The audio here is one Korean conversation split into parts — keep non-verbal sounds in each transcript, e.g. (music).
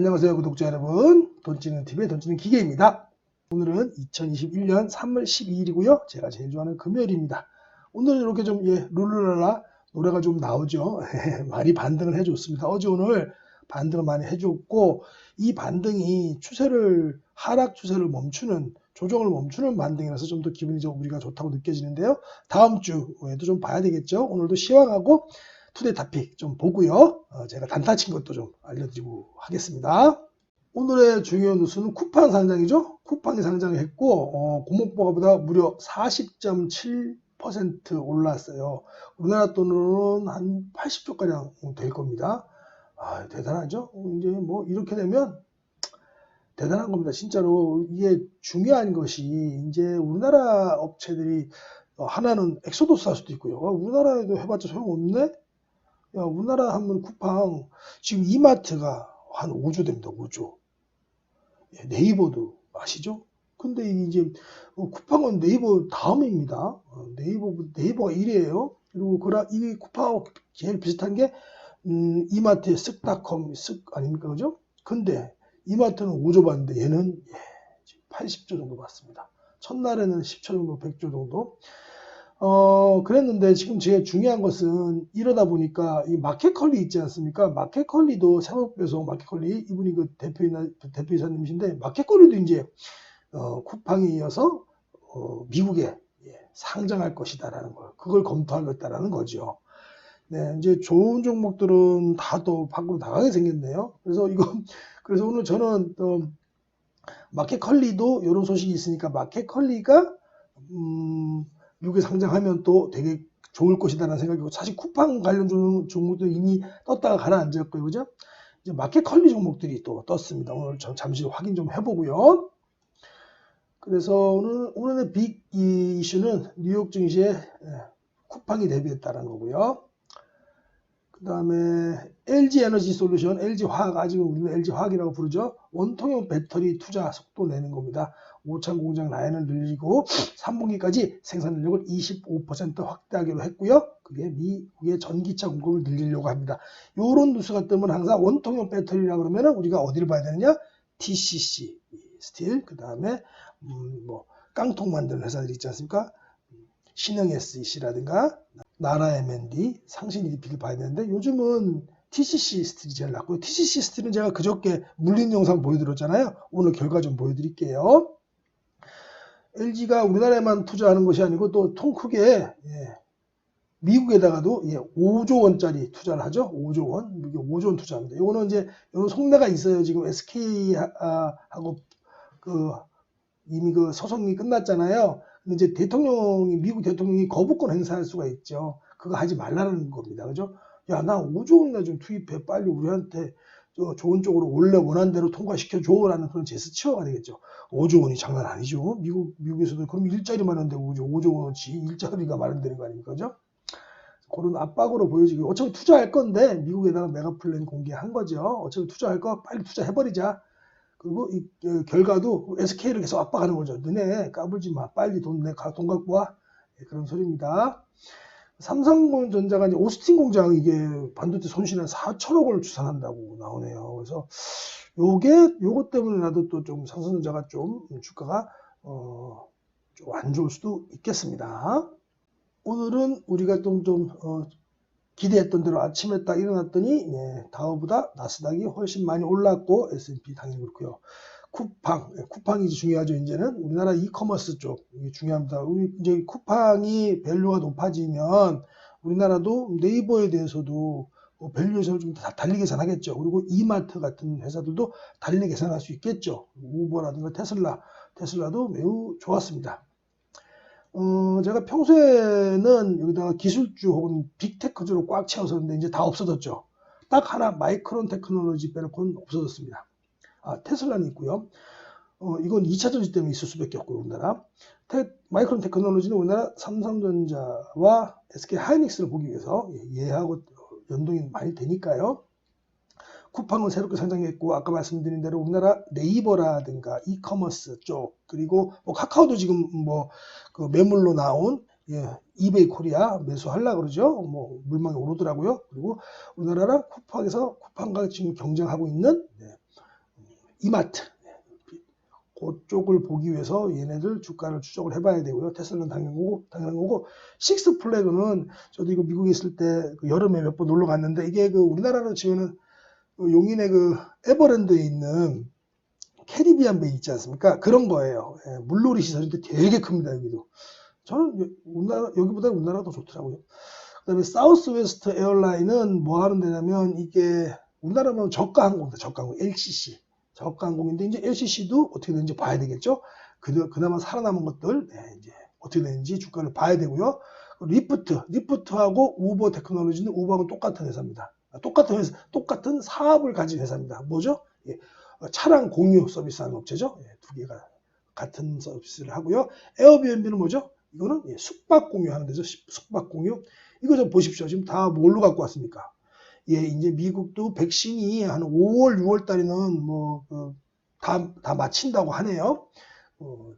안녕하세요 구독자 여러분. 돈찌는 TV의 돈찌는 기계입니다. 오늘은 2021년 3월 12일이고요. 제가 제일 좋아하는 금요일입니다. 오늘은 이렇게 좀 예, 룰루랄라 노래가 좀 나오죠. (laughs) 많이 반등을 해줬습니다. 어제 오늘 반등을 많이 해줬고 이 반등이 추세를 하락 추세를 멈추는 조정을 멈추는 반등이라서 좀 더 기분이 좀 우리가 좋다고 느껴지는데요. 다음 주에도 좀 봐야 되겠죠? 오늘도 시황하고 타픽 좀 보고요. 어, 제가 단타 친 것도 좀 알려드리고 하겠습니다. 오늘의 중요한 뉴스는 쿠팡 상장이죠. 쿠팡이 상장했고 어, 공모가보다 무려 40.7% 올랐어요. 우리나라 돈으로는 한 80조 가량 될 겁니다. 아, 대단하죠? 이제 뭐 이렇게 되면 대단한 겁니다. 진짜로 이게 중요한 것이 이제 우리나라 업체들이 어, 하나는 엑소도스 할 수도 있고요. 어, 우리나라에도 해봤자 소용없네? 야, 우리나라 하면 쿠팡, 지금 이마트가 한 5조 됩니다, 5조. 예, 네이버도 아시죠? 근데 이제 어, 쿠팡은 네이버 다음입니다. 어, 네이버, 네이버가 1위에요. 그리고 그라, 이 쿠팡하고 제일 비슷한 게, 음, 이마트의 쓱닷컴, 쓱 아닙니까? 그죠? 근데 이마트는 5조 받는데 얘는 예, 80조 정도 받습니다. 첫날에는 10조 정도, 100조 정도. 어, 그랬는데 지금 제일 중요한 것은 이러다 보니까 이 마켓컬리 있지 않습니까? 마켓컬리도 생업배송 마켓컬리 이분이 그 대표이나 대표이사님이신데 마켓컬리도 이제 어, 쿠팡에 이어서 어, 미국에 예, 상장할 것이다라는 걸 그걸 검토하겠다라는 거죠. 네, 이제 좋은 종목들은 다 또 밖으로 나가게 생겼네요. 그래서 이거 (laughs) 그래서 오늘 저는 또 마켓컬리도 이런 소식이 있으니까 마켓컬리가 음, 미국에 상장하면 또 되게 좋을 것이다라는 생각이고 사실 쿠팡 관련 종목도 이미 떴다가 가라앉았고요. 그죠? 이제 마켓 컬리 종목들이 또 떴습니다. 오늘 저 잠시 확인 좀 해보고요. 그래서 오늘 오늘의 빅 이슈는 뉴욕 증시에 예, 쿠팡이 데뷔했다는 거고요. 그 다음에 LG 에너지 솔루션, LG 화학, 아직은 우리는 LG 화학이라고 부르죠. 원통형 배터리 투자 속도 내는 겁니다. 5천 공장 라인을 늘리고 3분기까지 생산 능력을 25% 확대하기로 했고요. 그게 미국의 전기차 공급을 늘리려고 합니다. 이런 뉴스가 뜨면 항상 원통형 배터리라 그러면 우리가 어디를 봐야 되느냐? TCC, 스틸, 그 다음에 음, 뭐 깡통 만드는 회사들이 있지 않습니까? 신형 SEC라든가 나라 M&D, 상신 EDP를 봐야 되는데 요즘은 TCC 스틸이 제일 낫고요. TCC 스틸은 제가 그저께 물린 영상 보여드렸잖아요. 오늘 결과 좀 보여드릴게요. LG가 우리나라에만 투자하는 것이 아니고 또 통 크게 예, 미국에다가도 예, 5조 원짜리 투자를 하죠. 5조 원, 이게 5조 원 투자합니다. 이거는 이제 이런 속내가 있어요. 지금 SK하고 그 이미 그 소송이 끝났잖아요. 근데 이제 대통령이 미국 대통령이 거부권 행사할 수가 있죠. 그거 하지 말라는 겁니다. 그죠? 야, 나 5조 원이나 좀 투입해. 빨리 우리한테 저 좋은 쪽으로 원래 원한 대로 통과시켜 줘라는 그런 제스처가 되겠죠. 5조 원이 장난 아니죠. 미국 미국에서도 그럼 일자리 마련데 5조 5조 원어치 일자리가 마련되는 거 아닙니까? 그죠? 그런 압박으로 보여지고 어차피 투자할 건데 미국에다가 메가 플랜 공개한 거죠. 어차피 투자할 거 빨리 투자해버리자. 그리고 이 결과도 SK를 계속 압박하는 거죠. 너네 까불지 마. 빨리 돈 내, 돈 갖고 와. 네, 그런 소리입니다. 삼성전자가 이제 오스틴 공장 이게 반도체 손실한 4천억 원을 추산한다고 나오네요. 그래서 요게 요것 때문에라도 또 좀 삼성전자가 좀 주가가 어, 좀 안 좋을 수도 있겠습니다. 오늘은 우리가 좀, 좀 어, 기대했던 대로 아침에 딱 일어났더니 네, 다우보다 나스닥이 훨씬 많이 올랐고 S&P 당연히 그렇고요. 쿠팡, 예, 쿠팡이 중요하죠. 이제는 우리나라 이커머스 쪽 중요합니다. 우리 이제 쿠팡이 밸류가 높아지면 우리나라도 네이버에 대해서도 뭐 밸류에서 좀다 달리 계산하겠죠. 그리고 이마트 같은 회사들도 달리 계산할 수 있겠죠. 우버라든가 테슬라, 테슬라도 매우 좋았습니다. 어, 제가 평소에는 여기다가 기술주 혹은 빅테크주로 꽉 채웠었는데 이제 다 없어졌죠. 딱 하나 마이크론 테크놀로지 빼놓고는 없어졌습니다. 아, 테슬라는 있고요. 어, 이건 2차 전지 때문에 있을 수밖에 없고요, 우리나라. 테, 마이크론 테크놀로지는 우리나라 삼성전자와 SK 하이닉스를 보기 위해서 얘하고 연동이 많이 되니까요. 쿠팡은 새롭게 상장했고 아까 말씀드린 대로 우리나라 네이버라든가 이커머스 쪽 그리고 뭐 카카오도 지금 뭐 그 매물로 나온 예, 이베이 코리아 매수하려 그러죠. 뭐 물망이 오르더라고요. 그리고 우리나라랑 쿠팡에서 쿠팡과 지금 경쟁하고 있는 네, 이마트 그쪽을 보기 위해서 얘네들 주가를 추적을 해봐야 되고요. 테슬라는 당연한 거고, 당연한 거고, 식스 플래그는 저도 이거 미국에 있을 때 그 여름에 몇 번 놀러 갔는데 이게 그 우리나라로 치면은 그 용인의 그 에버랜드에 있는 캐리비안 베이 있지 않습니까? 그런 거예요. 예, 물놀이 시설인데 되게 큽니다, 여기도. 저는 여- 우리나라, 여기보다 우리나라가 더 좋더라고요. 그 다음에 사우스 웨스트 에어라인은 뭐 하는 데냐면 이게 우리나라면 저가 항공입니다. 저가 항공, LCC. 저가 항공인데 이제 LCC도 어떻게 되는지 봐야 되겠죠. 그, 그나마 살아남은 것들, 네, 이제 어떻게 되는지 주가를 봐야 되고요. 리프트, 리프트하고 우버 테크놀로지는 우버하고 똑같은 회사입니다. 아, 똑같은 회사, 똑같은 사업을 가진 회사입니다. 뭐죠? 예, 어, 차량 공유 서비스하는 업체죠. 예, 두 개가 같은 서비스를 하고요. 에어비앤비는 뭐죠? 이거는 예, 숙박 공유하는 데죠. 시- 숙박 공유. 이거 좀 보십시오. 지금 다 뭘로 갖고 왔습니까? 예, 이제 미국도 백신이 한 5월, 6월 달에는 뭐, 그, 다, 다 마친다고 하네요. 어,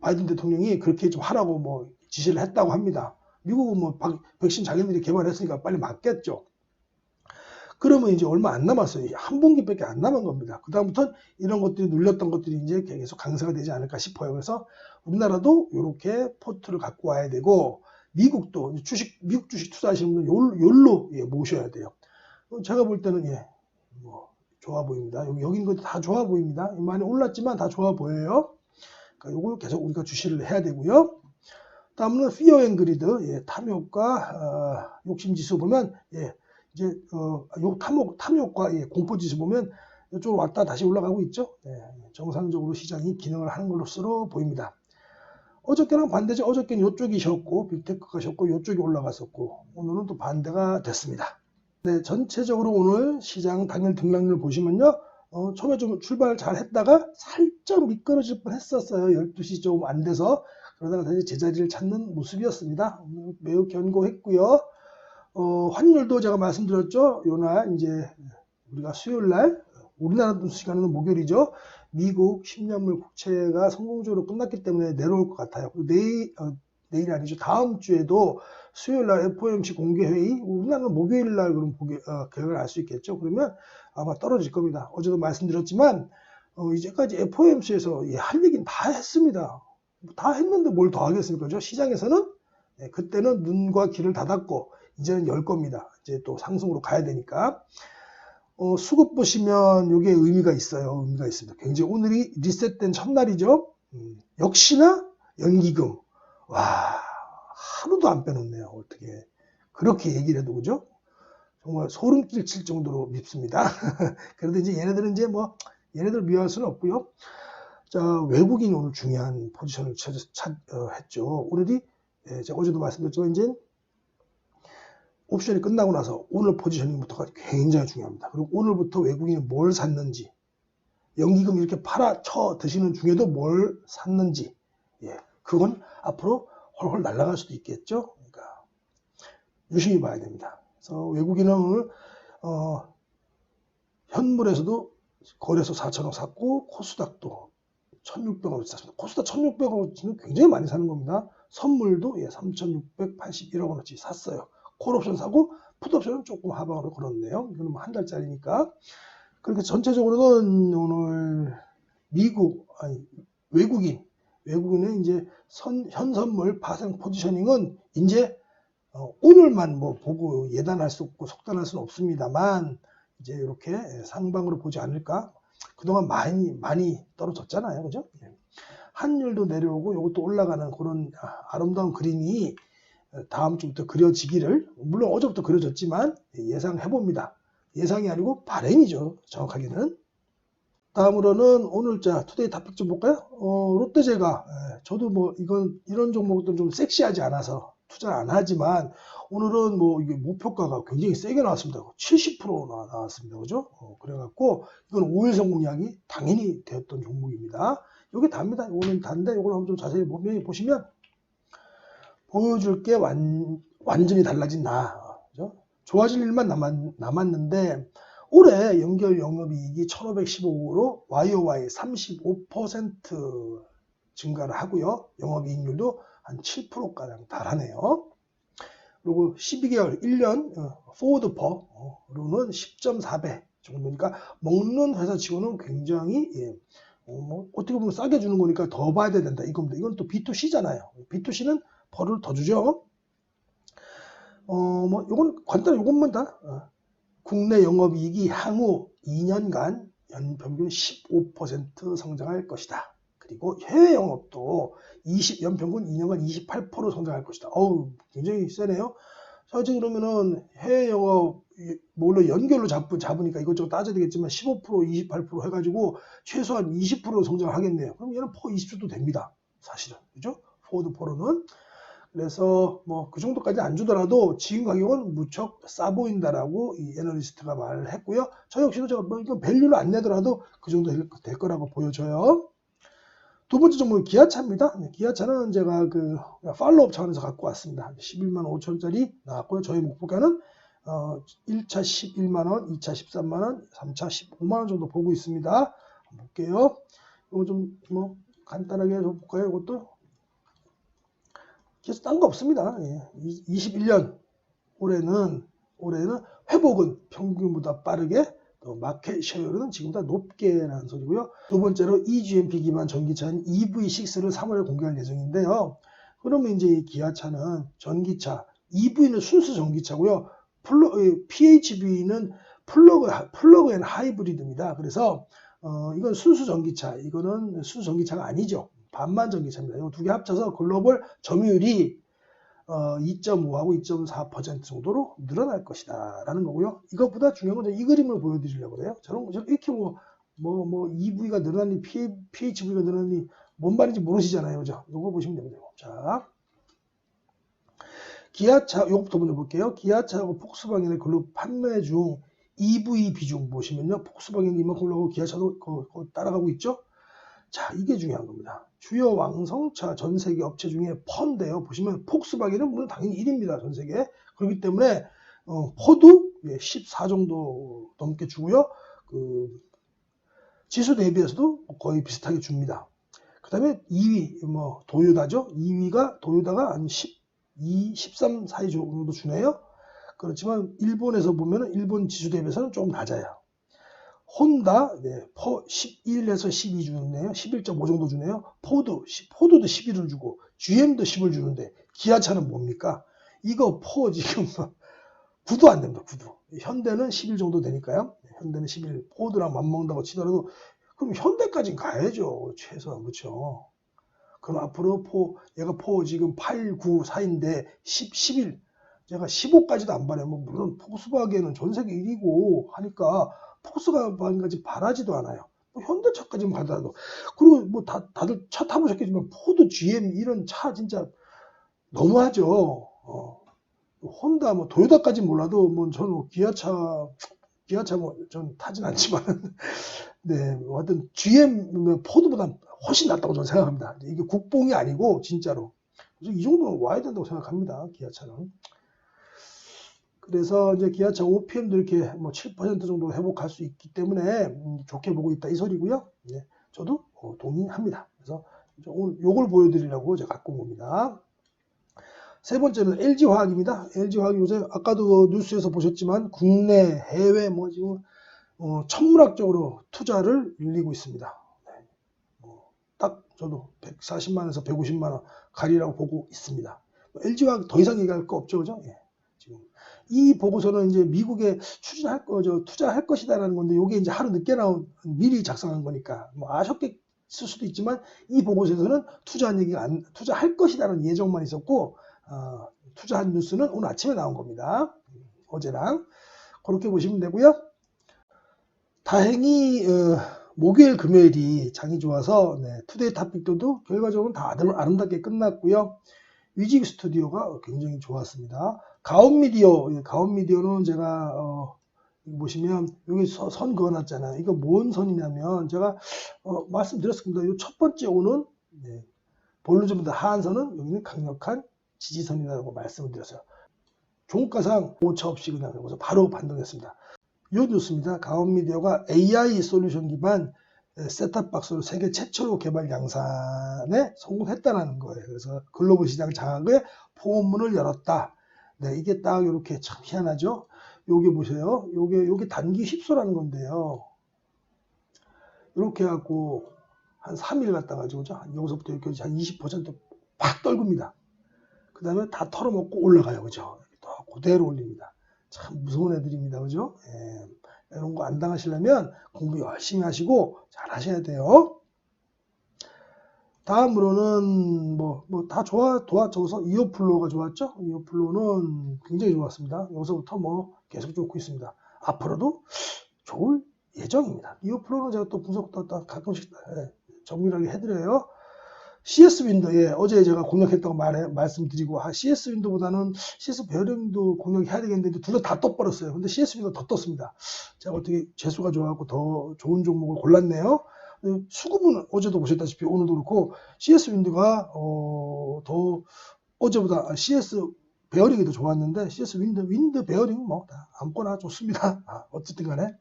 바이든 대통령이 그렇게 좀 하라고 뭐 지시를 했다고 합니다. 미국은 뭐 박- 백신 자기들이 개발했으니까 빨리 맞겠죠. 그러면 이제 얼마 안 남았어요. 한 분기밖에 안 남은 겁니다. 그다음부터 이런 것들이 눌렸던 것들이 이제 계속 강세가 되지 않을까 싶어요. 그래서 우리나라도 이렇게 포트를 갖고 와야 되고 미국도 주식 미국 주식 투자하시는 분은 요- 요로 예, 모셔야 돼요. 어, 제가 볼 때는 예, 뭐 좋아 보입니다. 여기 있는 것도 다 좋아 보입니다. 많이 올랐지만 다 좋아 보여요. 그러니까 요걸 계속 우리가 주시를 해야 되고요. 다음은 피어 앤 그리드 예, 탐욕과 어, 욕심 지수 보면 예, 이제 어, 요 탐욕 탐욕과 예, 공포 지수 보면 이쪽으로 왔다 다시 올라가고 있죠. 예, 정상적으로 시장이 기능을 하는 걸로서 보입니다. 어저께랑 반대죠. 어저께는 이쪽이 쉬었고 빅테크가 쉬었고 이쪽이 올라갔었고 오늘은 또 반대가 됐습니다. 네, 전체적으로 오늘 시장 당일 등락률 보시면요. 어, 처음에 좀 출발을 잘 했다가 살짝 미끄러질 뻔 했었어요. 12시 조금 안 돼서. 그러다가 다시 제자리를 찾는 모습이었습니다. 매우 견고했고요. 어, 환율도 제가 말씀드렸죠. 요날 이제 우리가 수요일 날 우리나라 시간은 목요일이죠. 미국 10년물 국채가 성공적으로 끝났기 때문에 내려올 것 같아요. 내일 어, 내일이 아니죠. 다음 주에도 수요일 날 FOMC 공개 회의 우리나라는 목요일 날 그럼 보게 어, 계획을 알 수 있겠죠. 그러면 아마 떨어질 겁니다. 어제도 말씀드렸지만 어, 이제까지 FOMC에서 할 얘기는 다 했습니다. 다 했는데 뭘 더 하겠습니까? 그죠? 시장에서는 네, 그때는 눈과 귀를 닫았고 이제는 열 겁니다. 이제 또 상승으로 가야 되니까. 어, 수급 보시면 이게 의미가 있어요. 의미가 있습니다. 굉장히 오늘이 리셋된 첫날이죠. 음, 역시나 연기금. 와, 하루도 안 빼놓네요. 어떻게. 그렇게 얘기를 해도 그죠? 정말 소름 끼칠 정도로 밉습니다. (laughs) 그래도 이제 얘네들은 이제 뭐, 얘네들 미워할 수는 없고요. 자, 외국인이 오늘 중요한 포지션을 찾, 찾, 어, 했죠. 오늘이, 예, 제가 어제도 말씀드렸지만, 이제 옵션이 끝나고 나서 오늘 포지셔닝부터가 굉장히 중요합니다. 그리고 오늘부터 외국인이 뭘 샀는지, 연기금 이렇게 팔아 쳐 드시는 중에도 뭘 샀는지, 예, 그건 앞으로 헐헐 날아갈 수도 있겠죠. 그러니까 유심히 봐야 됩니다. 그래서 외국인은 오늘 어, 현물에서도 거래소 4천억 샀고 코스닥도 1,600억 샀습니다. 코스닥 1,600억어치는 굉장히 많이 사는 겁니다. 선물도 예, 3,681억 원어치 샀어요. 콜옵션 사고 풋옵션은 조금 하방으로 걸었네요. 이거는 뭐 한 달짜리니까. 그렇게 전체적으로는 오늘 미국 아니 외국인 외국인의 이제 선, 현선물 파생 포지셔닝은 이제 어, 오늘만 뭐 보고 예단할 수 없고 속단할 수는 없습니다만 이제 이렇게 상방으로 보지 않을까. 그동안 많이 많이 떨어졌잖아요, 그죠? 예. 환율도 내려오고 이것도 올라가는 그런 아, 아름다운 그림이 다음 주부터 그려지기를 물론 어제부터 그려졌지만 예상해 봅니다. 예상이 아니고 바램이죠. 정확하게는. 다음으로는 오늘자 투데이 토픽 좀 볼까요? 어, 롯데제가 예, 저도 뭐 이건 이런 종목들은 좀 섹시하지 않아서 투자를 안 하지만 오늘은 뭐 이게 목표가가 굉장히 세게 나왔습니다. 70% 나- 나왔습니다. 그죠? 어, 그래갖고 이건 5일 성공량이 당연히 되었던 종목입니다. 이게 답니다. 오늘 단데 이걸 한번 좀 자세히 보면 보시면 보여줄 게 완, 완전히 달라진 나. 그죠? 좋아질 일만 남았, 남았는데 올해 연결 영업이익이 1515억으로 YOY 35% 증가를 하고요. 영업이익률도 한 7%가량 달하네요. 그리고 12개월 1년 포워드 퍼로는 10.4배 정도니까 먹는 회사 치고는 굉장히 예, 어, 뭐 어떻게 보면 싸게 주는 거니까 더 봐야 된다 이겁니다. 이건 또 B2C잖아요. B2C는 벌을 더 주죠. 어, 뭐, 요건 간단히 요것만 다. 어. 국내 영업이익이 향후 2년간 연 평균 15% 성장할 것이다. 그리고 해외 영업도 20, 연평균 2년간 28% 성장할 것이다. 어우, 굉장히 세네요. 사실 그러면은 해외 영업, 물론 연결로 잡, 잡으니까 이것저것 따져야 되겠지만 15%, 28% 해가지고 최소한 20% 성장을 하겠네요. 그럼 얘는 포 20%도 됩니다. 사실은. 그죠? 포워드 포로는. 그래서 뭐 그 정도까지 안 주더라도 지금 가격은 무척 싸 보인다라고 이 애널리스트가 말을 했고요. 저 역시도 제가 뭐 이거 밸류를 안 내더라도 그 정도 될, 될 거라고 보여져요. 두 번째 종목은 기아차입니다. 네, 기아차는 제가 그 팔로업 차원에서 갖고 왔습니다. 11만 5천짜리 나왔고요. 저희 목표가는 어 1차 11만 원, 2차 13만 원, 3차 15만 원 정도 보고 있습니다. 볼게요. 이거 좀 뭐 간단하게 볼까요? 이것도 그래서 딴 거 없습니다. 예. 21년 올해는 올해는 회복은 평균보다 빠르게 또 마켓 쉐어는 지금보다 높게라는 소리고요. 두 번째로 eGMP 기반 전기차인 EV6를 3월에 공개할 예정인데요. 그러면 이제 이 기아차는 전기차, EV는 순수 전기차고요. 플러, PHV는 플러그, 플러그앤 하이브리드입니다. 그래서 어, 이건 순수 전기차, 이거는 순수 전기차가 아니죠. 반만 전기차입니다. 이거 두개 합쳐서 글로벌 점유율이 어, 2.5하고 2.4% 정도로 늘어날 것이다 라는 거고요. 이것보다 중요한 건 이 그림을 보여드리려고 그래요. 저는, 저는 이렇게 뭐, 뭐, 뭐, EV가 늘어나니, PHV가 늘어나니, 뭔 말인지 모르시잖아요. 그죠? 이거 보시면 됩니다. 자. 기아차, 요것부터 먼저 볼게요. 기아차하고 폭스바겐의 글로 판매 중 EV 비중 보시면요. 폭스바겐이 이만큼 올라가고 기아차도 따라가고 있죠? 자, 이게 중요한 겁니다. 주요 왕성차 전 세계 업체 중에 펀데요. 보시면 폭스바겐은 물론 당연히 1위입니다. 전 세계. 그렇기 때문에 어, 14 예, 정도 넘게 주고요. 그 지수 대비해서도 거의 비슷하게 줍니다. 그 다음에 2위 뭐 도요다죠. 2위가 도요다가 한 12, 13 사이 정도 주네요. 그렇지만 일본에서 보면 일본 지수 대비해서는 조금 낮아요. 혼다 네, 11에서 12 주네요. 11.5 정도 주네요. 포드, 포드도 11을 주고 GM도 10을 주는데 기아차는 뭡니까? 이거 포 지금 (laughs) 9도 안 됩니다. 9도. 현대는 11 정도 되니까요. 네, 현대는 11, 포드랑 맞먹는다고 치더라도 그럼 현대까지 가야죠. 최소한 그렇죠. 그럼 앞으로 포 얘가 포 지금 8, 9, 4인데 10, 11 제가 15까지도 안 바라면 물론 포스바겐은 전 세계 1위고 하니까 포스가 반까지 바라지도 않아요. 뭐 현대차까지만 가더라도 그리고 뭐 다, 다들 차 타보셨겠지만 포드, GM 이런 차 진짜 너무하죠. 어. 혼다, 뭐 도요타까지 몰라도 뭐 저는 뭐 기아차, 기아차 뭐 전 타진 않지만 (laughs) 네, 뭐 하여튼 GM, 뭐 포드보다 훨씬 낫다고 저는 생각합니다. 이게 국뽕이 아니고 진짜로. 그래서 이 정도는 와야 된다고 생각합니다. 기아차는. 그래서 이제 기아차 OPM도 이렇게 뭐 7% 정도 회복할 수 있기 때문에 음, 좋게 보고 있다 이 소리고요. 네, 저도 어, 동의합니다. 그래서 오늘 요걸 보여드리려고 제가 갖고 온 겁니다. 세 번째는 LG화학입니다. LG화학이 요새 아까도 뉴스에서 보셨지만 국내, 해외 뭐 지금 어, 천문학적으로 투자를 늘리고 있습니다. 네. 어, 딱 저도 140만에서 150만 원 가리라고 보고 있습니다. LG화학 더 이상 얘기할 거 없죠, 그죠? 예. 이 보고서는 이제 미국에 추진할 거죠 투자할 것이다라는 건데 이게 이제 하루 늦게 나온 미리 작성한 거니까 뭐 아셨겠을 수도 있지만 이 보고서에서는 투자한 얘기가 안 투자할 것이다라는 예정만 있었고 어, 투자한 뉴스는 오늘 아침에 나온 겁니다. 어제랑 그렇게 보시면 되고요. 다행히 어, 목요일 금요일이 장이 좋아서 네, 투데이 탑픽도 결과적으로 다 아름답게 끝났고요. 위직 스튜디오가 굉장히 좋았습니다. 가온미디어, 가온미디어는 제가 어, 보시면 여기 선 그어놨잖아요. 이거 뭔 선이냐면 제가 어, 말씀드렸습니다. 이 첫 번째 오는 네, 볼루즈보다 하한 선은 여기는 강력한 지지선이라고 말씀을 드렸어요. 종가상 오차 없이 그냥 그래서 바로 반등했습니다. 이 뉴스입니다. 가온미디어가 AI 솔루션 기반 셋탑 박스로 세계 최초로 개발 양산에 성공했다는 거예요. 그래서 글로벌 시장 장악에 포문을 열었다. 네, 이게 딱 이렇게 참 희한하죠. 요게 보세요. 요게 요게 단기 휩소라는 건데요. 이렇게 해갖고 한 3일 갔다 가지고 죠 여기서부터 여기까지 한 20%팍 떨굽니다. 그 다음에 다 털어먹고 올라가요. 그죠? 또 그대로 올립니다. 참 무서운 애들입니다. 그죠? 예, 이런 거 안 당하시려면 공부 열심히 하시고 잘 하셔야 돼요. 다음으로는 뭐 뭐 다 좋아 도와줘서 이어플로우가 좋았죠. 이어플로우는 굉장히 좋았습니다. 여기서부터 뭐 계속 좋고 있습니다. 앞으로도 좋을 예정입니다. 이어플로우는 제가 또 분석도 또 가끔씩 예, 정밀하게 해드려요. CS 윈도, 예, 어제 제가 공략했다고 말해, 말씀드리고, 아, CS 윈도보다는 CS 베어링도 공략해야 되겠는데, 둘 다 다 떠버렸어요. 근데 CS 윈도 더 떴습니다. 제가 어떻게 재수가 좋아갖고 더 좋은 종목을 골랐네요. 어, 수급은 어제도 보셨다시피 오늘도 그렇고, CS 윈도가, 어, 더, 어제보다 CS 베어링이 더 좋았는데, CS 윈드, 윈드 베어링 뭐, 다 아무거나 좋습니다. 아, 어쨌든 간에.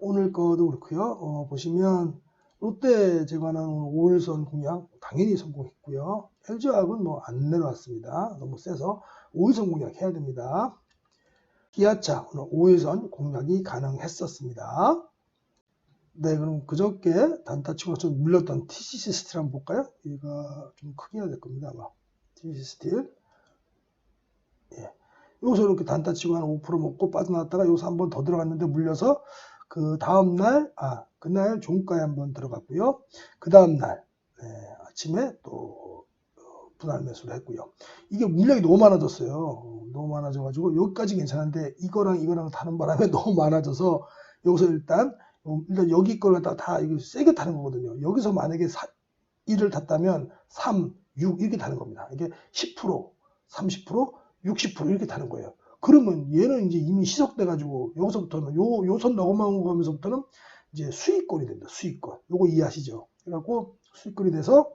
오늘 거도 그렇고요. 어, 보시면, 롯데 제관한 5일선 공략 당연히 성공했고요. LG화학은 뭐 안 내려왔습니다. 너무 세서 5일선 공략 해야 됩니다. 기아차 오늘 5일선 공략이 가능했었습니다. 네, 그럼 그저께 단타치고 좀 물렸던 TCC 스틸 한번 볼까요? 얘가 좀 해야 될 겁니다. 아마 TCC 스틸. 예. 여기서 이렇게 단타치고 한 5% 먹고 빠져나왔다가 여기서 한 번 더 들어갔는데 물려서 그 다음날, 아, 그날 종가에 한 번 들어갔고요. 그 다음날, 네, 아침에 또 어, 분할 매수를 했고요. 이게 물량이 너무 많아졌어요. 어, 너무 많아져가지고 여기까지 괜찮은데 이거랑 이거랑 타는 바람에 (laughs) 너무 많아져서 여기서 일단 어, 일단 여기 걸 갖다가 다 이거 세게 타는 거거든요. 여기서 만약에 4, 1을 탔다면 3, 6 이렇게 타는 겁니다. 이게 10%, 30%, 60% 이렇게 타는 거예요. 그러면 얘는 이제 이미 시석돼 가지고 여기서부터는 요 요선 넘어가면서부터는 이제 수익권이 된다. 수익권. 요거 이해하시죠? 그래갖고 수익권이 돼서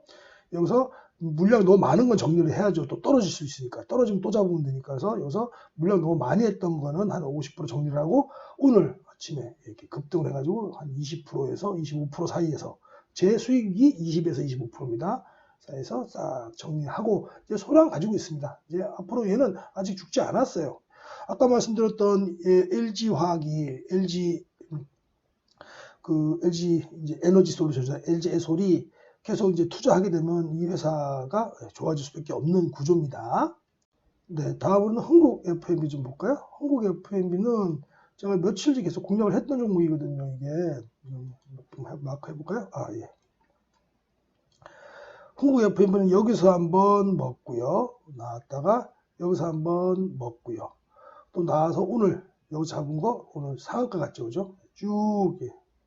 여기서 물량 너무 많은 건 정리를 해야죠. 또 떨어질 수 있으니까. 떨어지면 또 잡으면 되니까. 그래서 여기서 물량 너무 많이 했던 거는 한 50% 정리를 하고 오늘 아침에 이렇게 급등을 해가지고 한 20%에서 25% 사이에서 제 수익이 20에서 25%입니다. 사이에서 싹 정리하고 이제 소량 가지고 있습니다. 이제 앞으로 얘는 아직 죽지 않았어요. 아까 말씀드렸던 예, LG 화학이 LG 그 LG 이제 에너지 솔루션, LG 에솔이 계속 이제 투자하게 되면 이 회사가 좋아질 수밖에 없는 구조입니다. 네, 다음으로는 한국 FMB 좀 볼까요? 한국 FMB는 제가 며칠 전에 계속 공략을 했던 종목이거든요. 이게 좀 마크 해볼까요? 아 예. 한국 FMB는 여기서 한번 먹고요. 나왔다가 여기서 한번 먹고요. 또 나와서 오늘 여기 잡은 거 오늘 상한가 같죠, 그죠? 쭉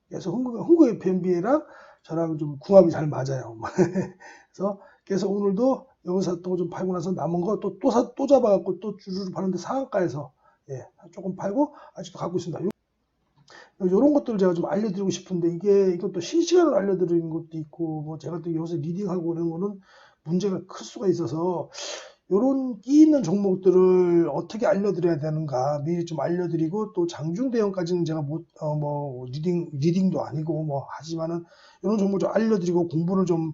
그래서 흥국, 흥국 FMB랑 저랑 좀 궁합이 잘 맞아요. (laughs) 그래서 계속 오늘도 여기서 또 좀 팔고 나서 남은 거 또또사또 잡아갖고 또 주주를 파는데 상한가에서 예 조금 팔고 아직도 갖고 있습니다. 요, 요런 것들을 제가 좀 알려드리고 싶은데 이게 이것도 실시간으로 알려드리는 것도 있고 뭐 제가 또 여기서 리딩하고 그런 거는 문제가 클 수가 있어서 요런 끼 있는 종목들을 어떻게 알려드려야 되는가 미리 좀 알려드리고 또 장중 대응까지는 제가 못, 어, 뭐, 리딩, 리딩도 아니고 뭐, 하지만은 이런 종목 좀 알려드리고 공부를 좀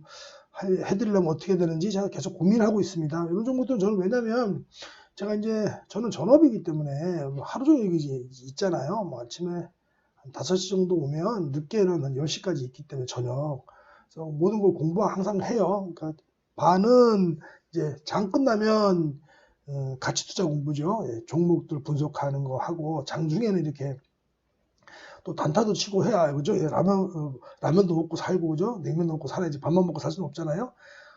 해- 해드리려면 어떻게 되는지 제가 계속 고민하고 있습니다. 이런 종목들은 저는 왜냐면 제가 이제 저는 전업이기 때문에 뭐 하루 종일 이제 있잖아요. 뭐 아침에 한 5시 정도 오면 늦게는 한 10시까지 있기 때문에 저녁. 그래서 모든 걸 공부 항상 해요. 그러니까 반은 이제 장 끝나면 어, 가치 투자 공부죠. 예, 종목들 분석하는 거 하고 장중에는 이렇게 또 단타도 치고 해야 그죠? 예, 라면 어, 라면도 먹고 살고 그죠? 냉면도 먹고 살아야지 밥만 먹고 살 수는 없잖아요.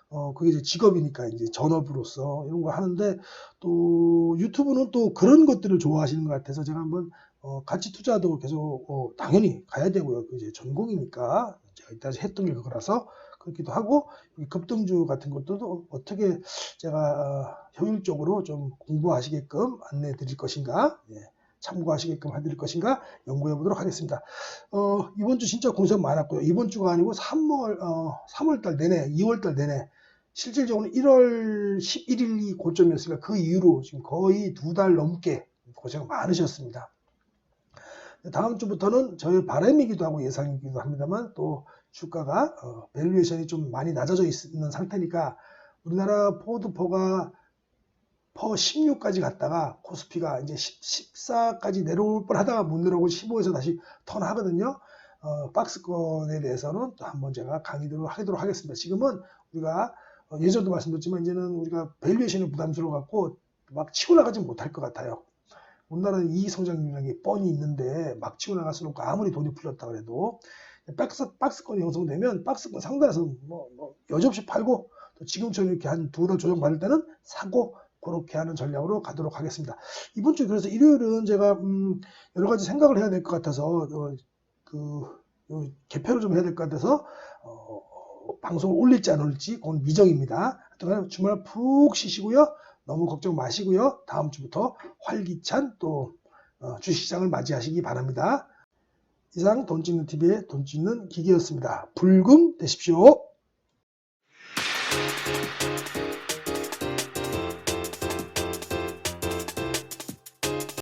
어 그게 이제 직업이니까 이제 전업으로서 이런 거 하는데 또 유튜브는 또 그런 것들을 좋아하시는 것 같아서 제가 한번 어, 가치 투자도 계속 어, 당연히 가야 되고요. 그 이제 전공이니까 제가 이따지 했던 게 그거라서 그렇기도 하고 이 급등주 같은 것도 어떻게 제가 어, 효율적으로 좀 공부하시게끔 안내해 드릴 것인가 예, 참고하시게끔 해드릴 것인가 연구해 보도록 하겠습니다. 어, 이번 주 진짜 공석 많았고요. 이번 주가 아니고 3월 어, 3월 달 내내 2월 달 내내 실질적으로 1월 11일이 고점이었으니까 그 이후로 지금 거의 두 달 넘게 고생 많으셨습니다. 다음 주부터는 저희 바람이기도 하고 예상이기도 합니다만 또 주가가 어, 밸류에이션이 좀 많이 낮아져 있는 상태니까 우리나라 포드포가 허 16까지 갔다가 코스피가 이제 10, 14까지 내려올 뻔 하다가 못 내려오고 15에서 다시 턴하거든요. 어, 박스권에 대해서는 또 한번 제가 강의를 하도록 하겠습니다. 지금은 우리가 어, 예전도 말씀드렸지만 이제는 우리가 밸류에이션이 부담스러워 갖고 막 치고 나가지 못할 것 같아요. 우리나라는 이 성장률이 뻔히 있는데 막 치고 나갈 수는 없고 아무리 돈이 풀렸다 그래도 박스, 박스권이 형성되면 박스권 상단에서 뭐, 뭐 여지없이 팔고 또 지금처럼 이렇게 한 두 달 조정 받을 때는 사고 그렇게 하는 전략으로 가도록 하겠습니다. 이번 주 그래서 일요일은 제가 음, 여러 가지 생각을 해야 될 것 같아서 어, 그 어, 개표를 좀 해야 될 것 같아서 어, 방송을 올릴지 안 올릴지 그건 미정입니다. 하여튼 주말 푹 쉬시고요. 너무 걱정 마시고요. 다음 주부터 활기찬 또 어, 주식시장을 맞이하시기 바랍니다. 이상 돈 찍는 TV의 돈 찍는 기계였습니다. 불금 되십시오.